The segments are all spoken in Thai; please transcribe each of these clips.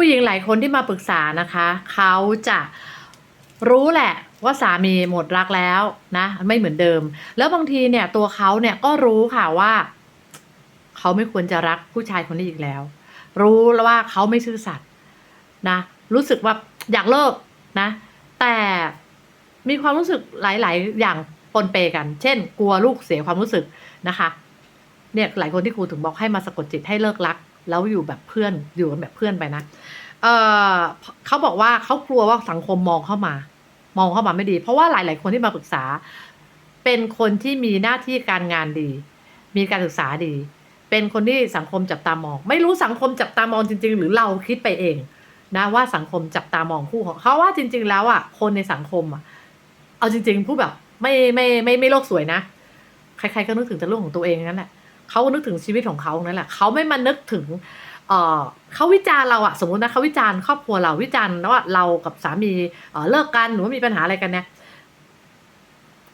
ผู้หญิงหลายคนที่มาปรึกษานะคะ เขาจะรู้แหละว่าสามีหมดรักแล้วนะ ไม่เหมือนเดิม แล้วบางทีเนี่ยตัวเขาเนี่ยก็รู้ค่ะว่า เขาไม่ควรจะรักผู้ชายคนนี้อีกแล้ว รู้แล้วว่าเขาไม่ซื่อสัตย์นะ รู้สึกว่าอยากเลิกนะ แต่มีความรู้สึกหลาย ๆ อย่างปนเปกัน เช่น กลัวลูกเสียความรู้สึกนะคะ เนี่ยหลายคนที่ครูถึงบอกให้มาสะกดจิตให้เลิกรัก แล้วอยู่แบบเพื่อนอยู่กันแบบเพื่อนไปนะเออเขาบอกว่าเขากลัวว่าสังคมมองเข้ามา มองเข้ามาไม่ดี เพราะว่าหลาย ๆ คนที่มาปรึกษา เป็นคนที่มีหน้าที่การงานดี มีการศึกษาดี เป็นคนที่สังคมจับตามอง ไม่รู้สังคมจับตามองจริง ๆ หรือเราคิดไปเอง นะว่าสังคมจับตามองคู่ของเขาว่าจริง ๆ แล้วอะคนในสังคมอะเอาจริงๆพูดแบบไม่ไม่ไม่ไม่โลกสวยนะ ใคร ๆ ก็นึกถึงแต่เรื่องของตัวเองนั่นแหละ เขานึกถึงชีวิตของเขานั่นแหละเขาไม่มานึกถึงเขาวิจารณ์เราอะสมมตินะเขาวิจารณ์ครอบครัวเราวิจารณ์ว่าเรากับสามีเลิกกันหรือว่ามีปัญหาอะไรกันเนี่ย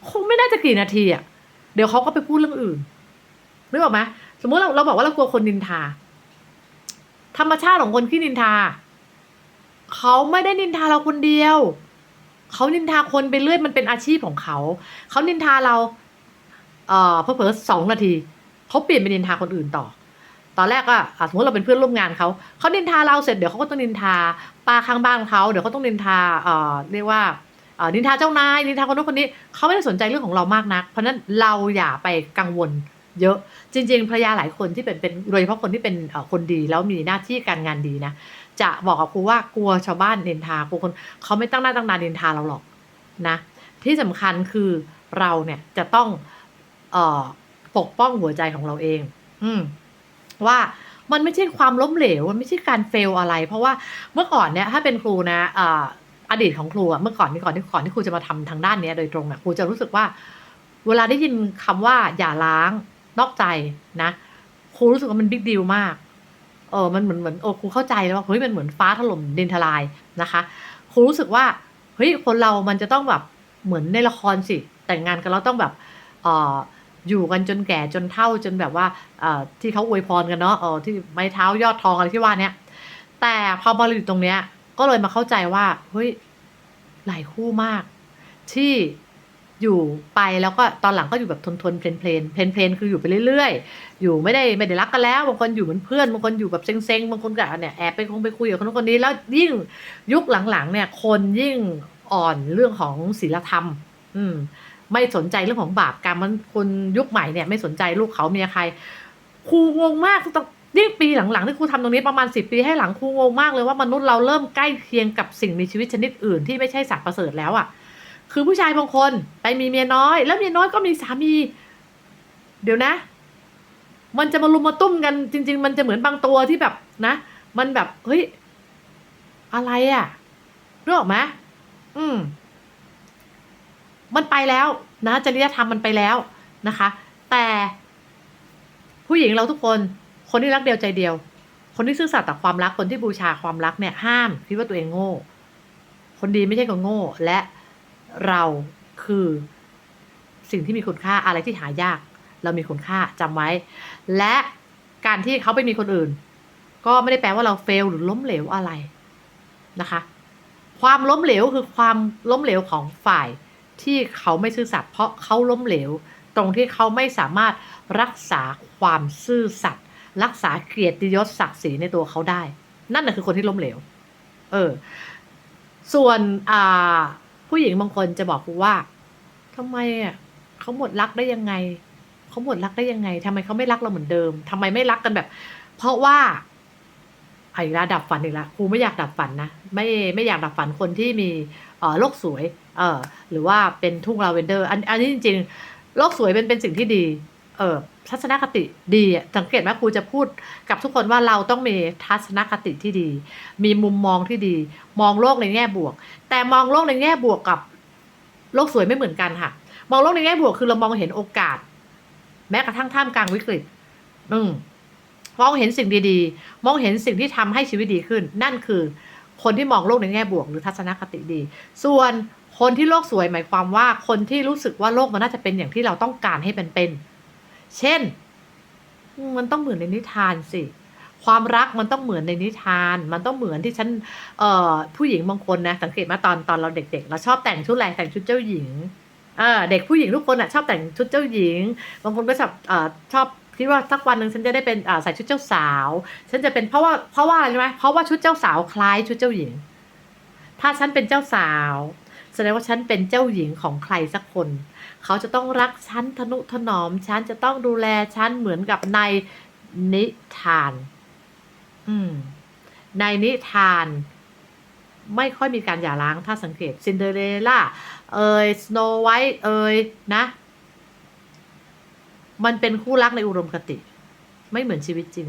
คงไม่น่าจะกี่นาทีอะเดี๋ยวเขาก็ไปพูดเรื่องอื่นนึกออกไหมสมมติเราเราบอกว่าเรากลัวคนนินทา ธรรมชาติของคนที่นินทาเขาไม่ได้นินทาเราคนเดียวเขานินทาคนไปเรื่อยมันเป็นอาชีพของเขาเขานินทาเรา เอ่อเพิ่สองนาที เขาเปลี่ยนไปนินทาคนอื่นต่อ ตอนแรกก็อะสมมติเราเป็นเพื่อนร่วมงานเขาเขานินทาเราเสร็จเดี๋ยวเขาก็ต้องนินทาป้าข้างบ้านเขาเดี๋ยวเขาต้องนินทาเอ่อเรียกว่าเอ่อนินทาเจ้านายนินทาคนนู้นคนนี้เขาไม่ได้สนใจเรื่องของเรามากนัก เพราะนั้นเราอย่าไปกังวลเยอะจริงๆภรรยาหลายคนที่เป็นเป็นโดยเฉพาะคนที่เป็นคนดีแล้วมีหน้าที่การงานดีนะจะบอกกับครูว่ากลัวชาวบ้านนินทากลัวคนเขาไม่ตั้งหน้าตั้งตานินทาเราหรอกนะที่สำคัญคือเราเนี่ยจะต้องเอ่อ ปกป้องหัวใจของเราเอง อืม ว่ามันไม่ใช่ความล้มเหลว มันไม่ใช่การเฟลอะไร เพราะว่าเมื่อก่อนเนี่ยถ้าเป็นครูนะอ่ออดีตของครูอะเมื่อก่อนนี่ก่อนที่ก่อนที่ครูจะมาทำทางด้านเนี้ยโดยตรงอะครูจะรู้สึกว่า เวลาได้ยินคำว่าอย่าล้างนอกใจนะครูรู้สึกว่ามันบิ๊กดีลมาก เออมันเหมือนเหมือนโอ้ครูเข้าใจแล้วว่าเฮ้ยมันเหมือนฟ้าถล่มดินทลายนะคะครูรู้สึกว่าเฮ้ยคนเรามันจะต้องแบบเหมือนในละครสิ แต่งงานกันแล้วต้องแบบเออ อยู่กันจนแก่จนเฒ่าจนแบบว่าที่เขาอวยพรกันเนาะออที่ไม้เท้ายอดทองอะไรที่ว่าเนี้ยแต่พอมาอยู่ตรงเนี้ย ก็เลยมาเข้าใจว่าเฮ้ยหลายคู่มาก ที่อยู่ไปแล้วก็ตอนหลังก็อยู่แบบทนทนๆเพลนเพลนเพลนเพลนๆคืออยู่ไปเรื่อยๆ อยู่ไม่ได้ไม่ได้รักกันแล้วบางคนอยู่เหมือนเพื่อนบางคนอยู่แบบเซ็งๆบางคนก็เนี่ยแอบไปคงไปคุยกับคนนู้นคนนี้แล้วยิ่งยุคหลังๆ เนี่ย คนยิ่งอ่อนเรื่องของศีลธรรม อืม ไม่สนใจเรื่องของบาปกรรมมันคนยุคใหม่เนี่ยไม่สนใจลูกเขาเมียใครครูงงมากต้องยิ่งปีหลังๆที่ครูทำตรงนี้ประมาณสิบปีให้หลังครูงงมากเลยว่ามนุษย์เราเริ่มใกล้เคียงกับสิ่งมีชีวิตชนิดอื่นที่ไม่ใช่สัตว์ประเสริฐแล้วอะ่ะ คือผู้ชายบางคนไปมีเมียน้อย แล้วเมียน้อยก็มีสามี เดี๋ยวนะ มันจะมารุมมาตุ้มกันจริง ๆ มันจะเหมือนบางตัวที่แบบนะ มันแบบเฮ้ยอะไรอะ่ะรู้ออกไหมอืม มันไปแล้วนะจริยธรรมมันไปแล้วนะคะ แต่ผู้หญิงเราทุกคนคนที่รักเดียวใจเดียว คนที่ซื่อสัตย์ต่อความรักคนที่บูชาความรักเนี่ยห้ามคิดว่าตัวเองโง่ คนดีไม่ใช่คนโง่ และเราคือสิ่งที่มีคุณค่าอะไรที่หายาก เรามีคุณค่าจำไว้ และการที่เขาไปมีคนอื่น ก็ไม่ได้แปลว่าเราเฟลหรือล้มเหลวอะไรนะคะ ความล้มเหลวคือความล้มเหลวของฝ่าย ที่เขาไม่ซื่อสัตย์เพราะเขาล้มเหลว ตรงที่เขาไม่สามารถรักษาความซื่อสัตย์รักษาเกียรติยศศักดิ์ศรีในตัวเขาได้ นั่นแหละคือคนที่ล้มเหลว เออ ส่วนอ่าผู้หญิงบางคนจะบอกกูว่าทำไมอะเขาหมดรักได้ยังไงเขาหมดรักได้ยังไงทำไมเขาไม่รักเราเหมือนเดิมทำไมไม่รักกันแบบ เพราะว่าไอ้ละดับฝันอีกละครูไม่อยากดับฝันนะไม่ไม่อยากดับฝันคนที่มีเอ่อโลกสวย เออหรือว่าเป็นทุ่งลาเวนเดอร์อันอันนี้จริง ๆ โลกสวยเป็นเป็นสิ่งที่ดีเออทัศนคติดีสังเกตไหมครูจะพูดกับทุกคนว่าเราต้องมีทัศนคติที่ดี มีมุมมองที่ดี มองโลกในแง่บวก แต่มองโลกในแง่บวกกับ โลกสวยไม่เหมือนกันค่ะ มองโลกในแง่บวกคือเรามองเห็นโอกาส แม้กระทั่งท่ามกลางวิกฤต อืมมองเห็นสิ่งดีๆ มองเห็นสิ่งที่ทำให้ชีวิตดีขึ้น นั่นคือ คนที่มองโลกในแง่บวก หรือทัศนคติดี ส่วน คนที่โลกสวยหมายความว่าคนที่รู้สึกว่าโลกมันน่าจะเป็นอย่างที่เราต้องการให้เป็นเป็น เช่น มันต้องเหมือนในนิทานสิ ความรักมันต้องเหมือนในนิทาน มันต้องเหมือนที่ฉันเอ่อผู้หญิงบางคนนะสังเกตมาตอนตอนเราเด็ก ๆ เราชอบแต่งชุดอะไรแต่งชุดเจ้าหญิงเออเด็กผู้หญิงทุกคนอะชอบแต่งชุดเจ้าหญิง บางคนก็ชอบออชอบคิดว่าสักวันหนึ่งฉันจะได้เป็นใส่ชุดเจ้าสาว ฉันจะเป็นเพราะว่าเพราะว่าอะไรรู้ไหมเพราะว่าชุดเจ้าสาวคล้ายชุดเจ้าหญิง ถ้าฉันเป็นเจ้าสาว แสดงว่าฉันเป็นเจ้าหญิงของใครสักคน เขาจะต้องรักฉันทนุถนอม ฉันจะต้องดูแลฉันเหมือนกับในนิทาน อืม ในนิทาน ไม่ค่อยมีการหย่าร้างถ้าสังเกตซินเดอเรล่าเอยสโนไวท์เอยนะ มันเป็นคู่รักในอุดมคติ ไม่เหมือนชีวิตจริง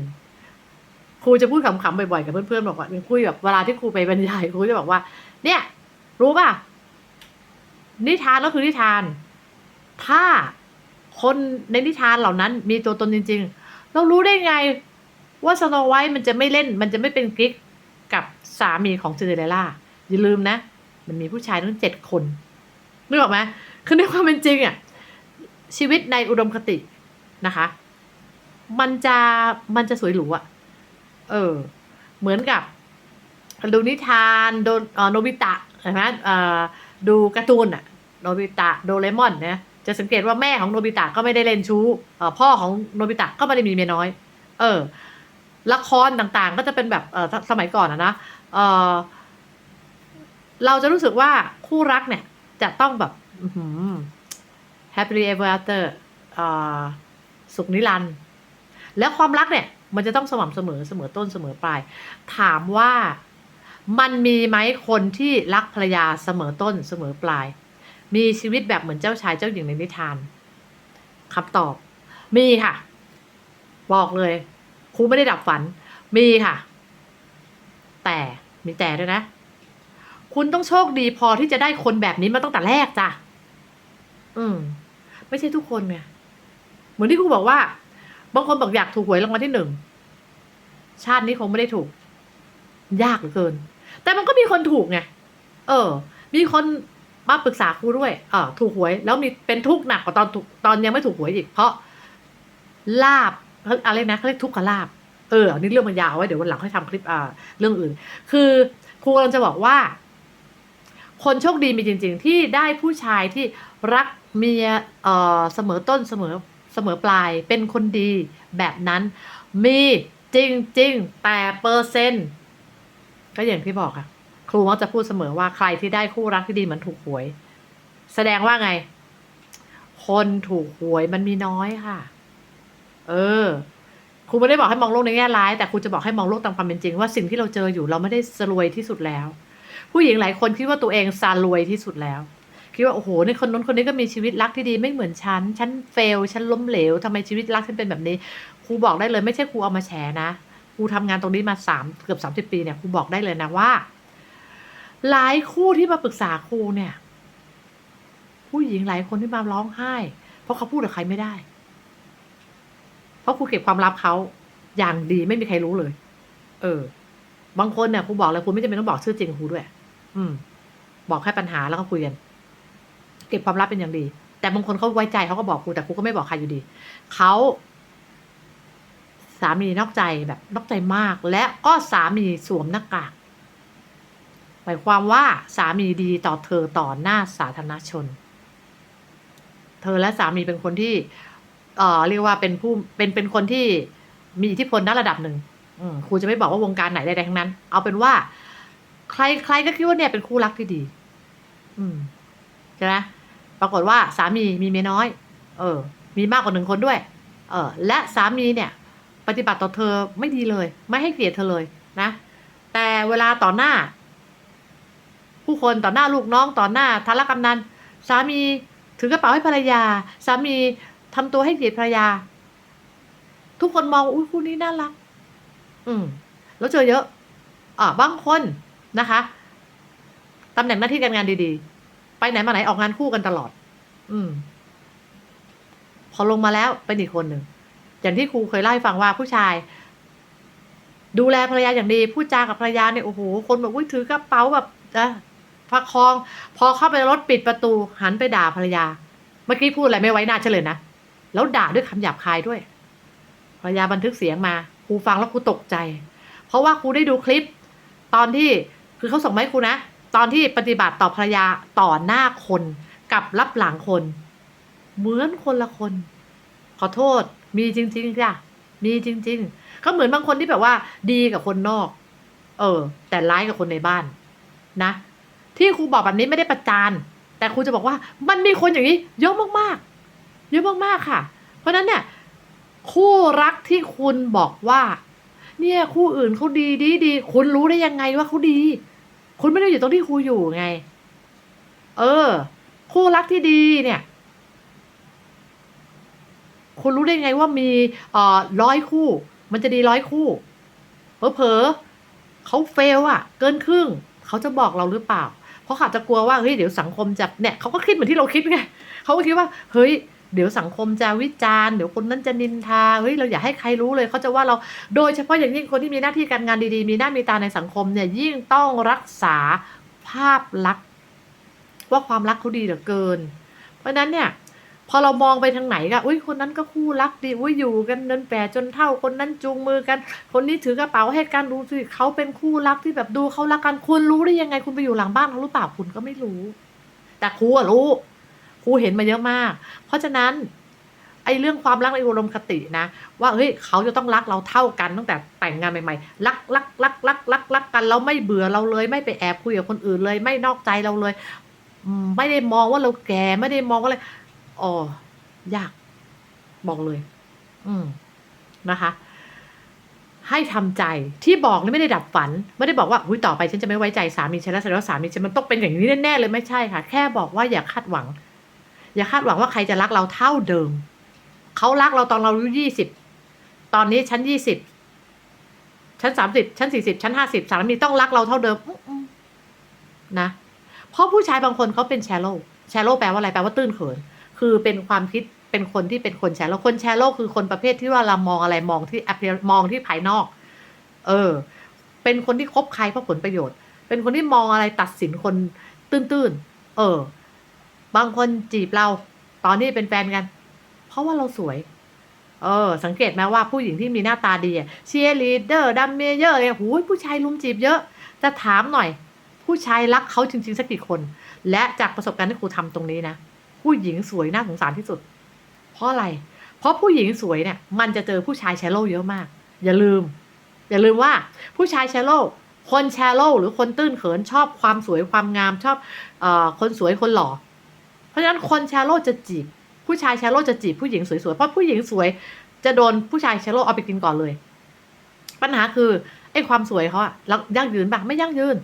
ครูจะพูดขำๆบ่อยๆกับเพื่อนๆบอกว่าคุยแบบเวลาที่ครูไปบรรยายครูจะบอกว่า เนี่ย รู้ป่ะ นิทานก็คือนิทาน ถ้าคนในนิทานเหล่านั้นมีตัวตนจริง ๆ เรารู้ได้ไงว่าสโนไวท์มันจะไม่เล่น มันจะไม่เป็นกิ๊กกับสามีของซินเดอเรลล่าอย่าลืมนะ มันมีผู้ชายทั้งเจ็ดคนนึกออกไหมคือในความเป็นจริงอะชีวิตในอุดมคตินะคะ มันจะมันจะสวยหรูอะเออ เหมือนกับดูนิทานโดนโนบิตะใช่ไหมเอ่อ ดูการ์ตูนอะโนบิตะโดเรมอนนะจะสังเกตว่าแม่ของโนบิตะก็ไม่ได้เล่นชู้พ่อของโนบิตะก็ไม่ได้มีเมียน้อย เออ ละครต่างๆ ก็จะเป็นแบบสมัยก่อนอะนะเออเราจะรู้สึกว่าคู่รักเนี่ย จะต้องแบบอื้อหือ happily ever after เอ่อสุขนิรันดร์แล้วความรักเนี่ย มันจะต้องสม่ำเสมอเสมอต้นเสมอปลาย ถามว่า มันมีไหมคนที่รักภรรยาเสมอต้นเสมอปลาย มีชีวิตแบบเหมือนเจ้าชายเจ้าหญิงในนิทานคำตอบ มีค่ะ บอกเลยครูไม่ได้ดับฝัน มีค่ะ แต่มีแต่ด้วยนะ คุณต้องโชคดีพอที่จะได้คนแบบนี้มาตั้งแต่แรกจ้ะอืม ไม่ใช่ทุกคนไงเหมือนที่ครูบอกว่า บางคนบอกอยากถูกหวยรางวัลที่หนึ่ง ชาตินี้คงไม่ได้ถูก ยากเหลือเกิน แต่มันก็มีคนถูกไง เออ มีคนมาปรึกษาครูด้วยเออถูกหวย แล้วมีเป็นทุกข์หนักกว่าตอนถูกตอนยังไม่ถูกหวยอีกเพราะลาบเขาอะไรนะเขาเรียกทุกขลาบ เอออันนี้เรื่องมันยาวไว้เดี๋ยววันหลังค่อยทำคลิปอ่าเรื่องอื่น คือครูกำลังจะบอกว่า คนโชคดีมีจริง ๆ ที่ได้ผู้ชายที่รักเมียเอ่อเสมอต้นเสมอเสมอปลายเป็นคนดีแบบนั้นมีจริง ๆ แต่เปอร์เซ็นต์ ก็อย่างที่บอกค่ะครูมักจะพูดเสมอว่าใครที่ได้คู่รักที่ดีเหมือนถูกหวย แสดงว่าไง คนถูกหวยมันมีน้อยค่ะ เออครูไม่ได้บอกให้มองโลกในแง่ร้าย แต่ครูจะบอกให้มองโลกตามความเป็นจริง ว่าสิ่งที่เราเจออยู่เราไม่ได้สรวยที่สุดแล้ว ผู้หญิงหลายคนคิดว่าตัวเองซารวยที่สุดแล้วคิดว่าโอ้โหในคนนู้นคนนี้ก็มีชีวิตรักที่ดีไม่เหมือนฉัน ฉันเฟล ฉันล้มเหลวทำไมชีวิตรักฉันเป็นแบบนี้ ครูบอกได้เลยไม่ใช่ครูเอามาแฉนะ ครูทำงานตรงนี้มาสามเกือบสามสิบปีเนี่ยครูบอกได้เลยนะว่า หลายคู่ที่มาปรึกษาครูเนี่ย ผู้หญิงหลายคนที่มาร้องไห้ เพราะเขาพูดกับใครไม่ได้ เพราะครูเก็บความลับเขาอย่างดีไม่มีใครรู้เลย เออ บางคนเนี่ยครูบอกเลยครูไม่จำเป็นต้องบอกชื่อจริงครูด้วย อืม บอกแค่ปัญหาแล้วก็คุยกันเก็บความลับเป็นอย่างดี แต่บางคนเขาไว้ใจเขาก็บอกครูแต่ครูก็ไม่บอกใครอยู่ดีเขา สามีนอกใจแบบนอกใจมาก และก็สามีสวมหน้ากากหมายความว่าสามีดีต่อเธอต่อหน้าสาธารณชน เธอและสามีเป็นคนที่เอ่อเรียกว่าเป็นผู้เป็นเป็นคนที่มีอิทธิพลณระดับหนึ่งครูจะไม่บอกว่าวงการไหนใดๆทั้งนั้น เอาเป็นว่า ใครใครก็คิดว่าเนี่ยเป็นคู่รักที่ดี อืมใช่ไหมปรากฏว่าสามีมีเมียน้อย เออ มีมากกว่าหนึ่งคนด้วย เออ และสามีเนี่ย ปฏิบัติต่อเธอไม่ดีเลย ไม่ให้เกียรติเธอเลยนะ แต่เวลาต่อหน้า ผู้คนต่อหน้าลูกน้องต่อหน้าทารกำนันสามีถือกระเป๋าให้ภรรยา สามีทำตัวให้เกียรติภรรยา ทุกคนมองอุ้ยคู่นี้น่ารัก อืมแล้วเจอเยอะอ่าบางคนนะคะตำแหน่งหน้าที่การงานดีๆ ไปไหนมาไหนออกงานคู่กันตลอด อืม พอลงมาแล้วเป็นอีกคนหนึ่ง อย่างที่ครูเคยเล่าให้ฟังว่าผู้ชาย ดูแลภรรยาอย่างดีพูดจากับภรรยาเนี่ยโอ้โหคนแบบอุ้ยถือกระเป๋าแบบนะประคอง พอเข้าไปรถปิดประตู หันไปด่าภรรยา เมื่อกี้พูดอะไรไม่ไว้หน้าเฉลยนะแล้วด่าด้วยคำหยาบคายด้วยภรรยาบันทึกเสียงมาครูฟังแล้วครูตกใจ เพราะว่าครูได้ดูคลิป ตอนที่คือเขาส่งมาให้ครูนะตอนที่ปฏิบัติต่อภรรยาต่อหน้าคนกับรับหลังคน เหมือนคนละคน ขอโทษ มีจริง ๆจ้ะมีจริง ๆ ก็เหมือนบางคนที่แบบว่า ดีกับคนนอก เออ แต่ร้ายกับคนในบ้าน นะ ที่ครูบอกแบบนี้ไม่ได้ประจาน แต่ครูจะบอกว่า มันมีคนอย่างนี้ เยอะมากๆ เยอะมากๆค่ะ เพราะฉะนั้นเนี่ย คู่รักที่คุณบอกว่า เนี่ยคู่อื่นเขาดีดีดีคุณรู้ได้ยังไงว่าเขาดี คุณไม่ได้อยู่ตรงที่ครูอยู่ไง เออ คู่รักที่ดีเนี่ย คุณรู้ได้ไงว่ามีร้อยคู่ มันจะดีร้อยคู่เผลอๆเขาเฟลอะเกินครึ่งเขาจะบอกเราหรือเปล่า เพราะเขาจะกลัวว่าเฮ้ยเดี๋ยวสังคมจะเนี่ยเขาก็คิดเหมือนที่เราคิดไงเขาก็คิดว่าเฮ้ยเดี๋ยวสังคมจะวิจารณ์เดี๋ยวคนนั้นจะนินทาเฮ้ยเราอย่าให้ใครรู้เลยเขาจะว่าเราโดยเฉพาะอย่างยิ่งคนที่มีหน้าที่การงานดีๆ มีหน้ามีตาในสังคมเนี่ยยิ่งต้องรักษาภาพลักษณ์ว่าความรักเขาดีเหลือเกิน เพราะนั้นเนี่ย พอเรามองไปทางไหนก็อุ้ยคนนั้นก็คู่รักดีอุ้ยอยู่กันเดินแปรจนเท่าคนนั้นจูงมือกัน คนนี้ถือกระเป๋าให้กันดูสิเขาเป็นคู่รักที่แบบดูเขารักกันคุณรู้ได้ยังไง คุณไปอยู่หลังบ้านเขาหรือเปล่าคุณก็ไม่รู้ แต่ครูอะรู้ครูเห็นมาเยอะมาก เพราะฉะนั้นไอ้เรื่องความรักในอารมณ์คตินะ ว่าเฮ้ยเขาจะต้องรักเราเท่ากันตั้งแต่แต่งงานใหม่ๆรักรักรักรักรักรักกันเราไม่เบื่อเราเลย ไม่ไปแอบคุยกับคนอื่นเลย ไม่นอกใจเราเลย ไม่ได้มองว่าเราแก่ไม่ได้มองว่าอะไร อ๋อยาก บอกเลย อืมนะคะ ให้ทำใจที่บอกนี่ไม่ได้ดับฝัน ไม่ได้บอกว่าอุ้ยต่อไปฉันจะไม่ไว้ใจสามีฉันแล้วแสดงว่าสามีฉันมันต้องเป็นอย่างนี้แน่ๆเลยไม่ใช่ค่ะ แค่บอกว่าอย่าคาดหวัง อย่าคาดหวังว่าใครจะรักเราเท่าเดิมเขารักเราตอนเราอายุยี่สิบตอนนี้ฉันยี่สิบฉันสามสิบฉันสี่สิบฉันห้าสิบสามีต้องรักเราเท่าเดิมอื้ออื้อนะเพราะผู้ชายบางคนเขาเป็นแชโลแชโลแปลว่าอะไรแปลว่าตื้นเขิน คือเป็นความคิดเป็นคนที่เป็นคนแชร์โลกคนแชร์โลกคือคนประเภทที่ว่าเรามองอะไรมองที่มองที่ภายนอก เออ เป็นคนที่คบใครเพราะผลประโยชน์ เป็นคนที่มองอะไรตัดสินคนตื้นๆ เออ บางคนจีบเรา ตอนนี้เป็นแฟนกัน เพราะว่าเราสวย เออ สังเกตไหมว่าผู้หญิงที่มีหน้าตาดีเชียร์ลีดเดอร์ดัมเมเยอร์เนี่ยหูผู้ชายลุมจีบเยอะ จะถามหน่อย ผู้ชายรักเขาจริงๆสักกี่คน และจากประสบการณ์ที่ครูทำตรงนี้นะ ผู้หญิงสวยน่าสงสารที่สุด เพราะอะไร เพราะผู้หญิงสวยเนี่ย มันจะเจอผู้ชายแชโลเยอะมาก อย่าลืม อย่าลืมว่าผู้ชายแชโลคนแชโลหรือคนตื้นเขินชอบความสวยความงามชอบเออคนสวยคนหล่อ เพราะฉะนั้นคนแชโลจะจีบ ผู้ชายแชโลจะจีบผู้หญิงสวยๆเพราะผู้หญิงสวยจะโดนผู้ชายแชโลเอาไปกินก่อนเลย ปัญหาคือไอ้ความสวยเขาอะแล้วยั่งยืนปะไม่ยั่งยืน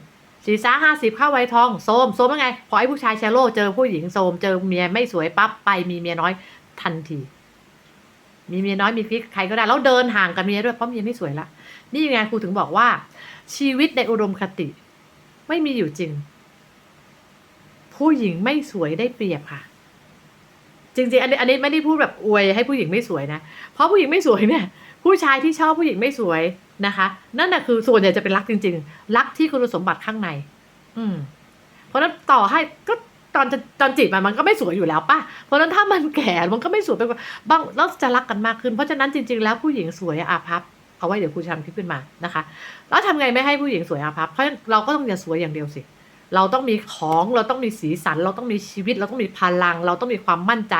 สี่สาห้าสิบข้าไวทองโซมโซมยังไงพอไอ้ผู้ชายแชโลเจอผู้หญิงโซม เจอเมียไม่สวยปั๊บไปมีเมียน้อยทันที มีเมียน้อยมีกิ๊กใครก็ได้แล้วเดินห่างกับเมียด้วยเพราะเมียไม่สวยละนี่ยังไงครูถึงบอกว่า ชีวิตในอุดมคติ ไม่มีอยู่จริง ผู้หญิงไม่สวยได้เปรียบค่ะ จริงๆอันนี้อันนี้ไม่ได้พูดแบบอวยให้ผู้หญิงไม่สวยนะเพราะผู้หญิงไม่สวยเนี่ย ผู้ชายที่ชอบผู้หญิงไม่สวยนะคะ นั่นน่ะคือส่วนใหญ่จะเป็นรักจริง ๆ รักที่คุณสมบัติข้างใน อืม เพราะนั้นต่อให้ก็ตอนจะตอนจีบมันมันก็ไม่สวยอยู่แล้วป่ะ เพราะนั้นถ้ามันแก่มันก็ไม่สวยไปกว่าบางแล้วจะรักกันมากขึ้น เพราะฉะนั้นจริง ๆ แล้วผู้หญิงสวยอาภัพเอาไว้เดี๋ยวครูทำคลิปขึ้นมานะคะ แล้วทำไงไม่ให้ผู้หญิงสวยอาภัพเพราะเราก็ต้องอย่าสวยอย่างเดียวสิ เราต้องมีของเราต้องมีสีสัน เราต้องมีชีวิต เราต้องมีพลัง เราต้องมีความมั่นใจ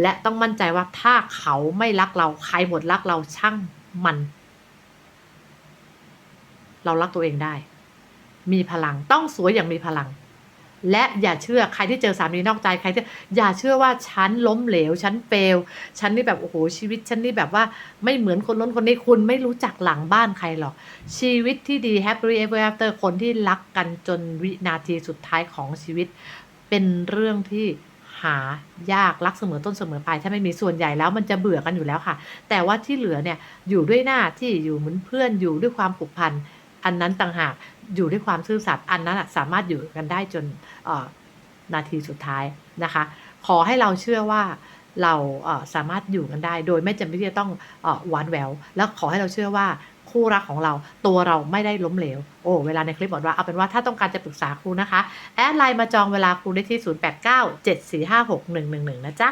และต้องมั่นใจว่าถ้าเขาไม่รักเราใครหมดรักเราช่างมัน เรารักตัวเองได้ มีพลังต้องสวยอย่างมีพลัง และอย่าเชื่อใครที่เจอสามีนอกใจใครที่อย่าเชื่อว่าฉันล้มเหลวฉันเฟลฉันนี่แบบโอ้โหชีวิตฉันนี่แบบว่าไม่เหมือนคนน้นคนนี้คุณไม่รู้จักหลังบ้านใครหรอก ชีวิตที่ดี happy ever after คนที่รักกันจนวินาทีสุดท้ายของชีวิต เป็นเรื่องที่ หายากรักเสมอต้นเสมอปลายถ้าไม่มีส่วนใหญ่แล้วมันจะเบื่อกันอยู่แล้วค่ะ แต่ว่าที่เหลือเนี่ยอยู่ด้วยหน้าที่อยู่เหมือนเพื่อนอยู่ด้วยความผูกพันอันนั้นต่างหากอยู่ด้วยความซื่อสัตย์อันนั้นสามารถอยู่กันได้จนนาทีสุดท้ายนะคะ ขอให้เราเชื่อว่าเราสามารถอยู่กันได้ โดยไม่จำเป็นที่จะต้องหวานแหวว แล้วขอให้เราเชื่อว่า คู่รักของเรา ตัวเราไม่ได้ล้มเหลว โอ้ เวลาในคลิปบอกว่า เอาเป็นว่าถ้าต้องการจะปรึกษาครูนะคะ แอดไลน์มาจองเวลาครูได้ที่ 0897456111 นะจ๊ะ